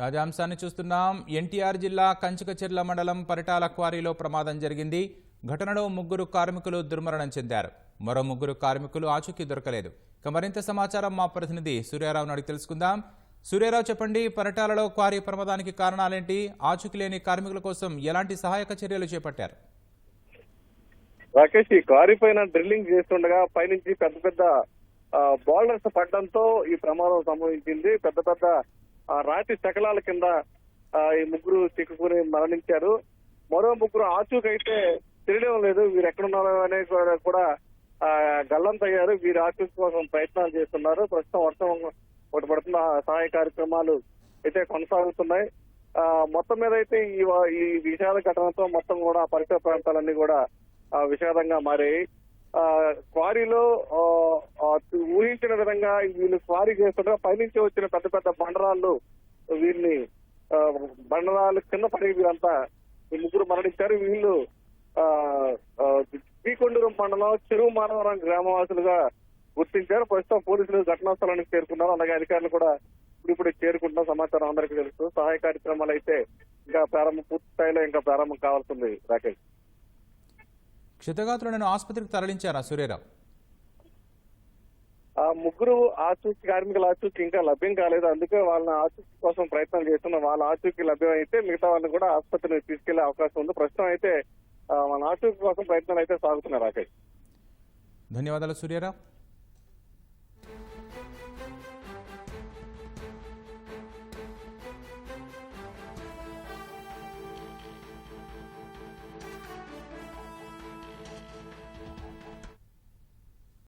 తాజా అంశాన్ని చూస్తున్నాం. ఎన్టీఆర్ జిల్లా కంచుకచెర్ల మండలం పరిటాల క్వారీలో ప్రమాదం జరిగింది. ఘటనలో ముగ్గురు కార్మికులు దుర్మరణం చెందారు. మరో ముగ్గురు కార్మికులు ఆచూకీ దొరకలేదు. ఇక మరింత సమాచారం మా ప్రతినిధి సూర్యారావు అడిగి తెలుసుకుందాం. సూర్యారావు చెప్పండి పరిటాలలో క్వారీ ప్రమాదానికి కారణాలేంటి? ఆచూకీ లేని కార్మికుల కోసం ఎలాంటి సహాయక చర్యలు చేపట్టారు? రాకేష్ ఈ క్వారీ పైన డ్రిల్లింగ్ చేస్తుండగా పైనుంచి పెద్ద పెద్ద బౌల్డర్స్ పడడంతో ఈ ప్రమాదం సంభవించింది. పెద్ద పెద్ద రాతి శకలాల కింద ఈ ముగ్గురు చిక్కుకుని మరణించారు. మరో ముగ్గురు ఆచూకైతే తెలియడం లేదు. వీరు ఎక్కడున్నారో అనే కూడా- గల్లంతయ్యారు వీరు ఆచూకీ కోసం ప్రయత్నాలు చేస్తున్నారు. ప్రస్తుతం వర్షం ఒకటి పడుతున్న సహాయ కార్యక్రమాలు అయితే కొనసాగుతున్నాయి. మొత్తం మీద అయితే ఈ ఈ విషాద ఘటనతో మొత్తం కూడా పరిసర ప్రాంతాలన్నీ కూడా విషాదంగా మారాయి. క్వారీలో ఆ, ఊహించిన విధంగా వీళ్ళు క్వారీ చేస్తుండగా పైనుంచి వచ్చిన పెద్ద పెద్ద బండరాళ్ళు వీరిని ఆ, బండరాలు కింద పడి వీరంతా ఈ ముగ్గురు మరణించారు. వీళ్ళు ఆ, మండలం చెరువు మానవరం గ్రామవాసులుగా గుర్తించారు. ప్రస్తుతం పోలీసులు ఘటనా స్థలానికి చేరుకున్నారు. అలాగే అధికారులు కూడా ఇప్పుడు ఇప్పుడు చేరుకుంటున్న సమాచారం అందరికీ తెలుసు. సహాయ కార్యక్రమాలు అయితే ఇంకా ప్రారంభం పూర్తి స్థాయిలో ఇంకా ప్రారంభం కావాల్సింది రాకేష్. క్షతగాతులను ఆసుపత్రికి తరలించారా సూర్యారావు ఆ ముగ్గురు ఆచూకీ కార్మికుల ఆచూకీ ఇంకా లభ్యం కాలేదు. అందుకే వాళ్ళని ఆచూకీ కోసం ప్రయత్నం చేస్తున్నాం. వాళ్ళ ఆచూకీ లభ్యం అయితే మిగతా వాళ్ళని కూడా ఆసుపత్రికి తీసుకెళ్ళే అవకాశం ఉంది. ప్రస్తుతం అయితే వాళ్ళ ఆచూకీ కోసం ప్రయత్నాలు అయితే సాగుతున్నాయి రాకేష్. ధన్యవాదాలు సూర్యారావు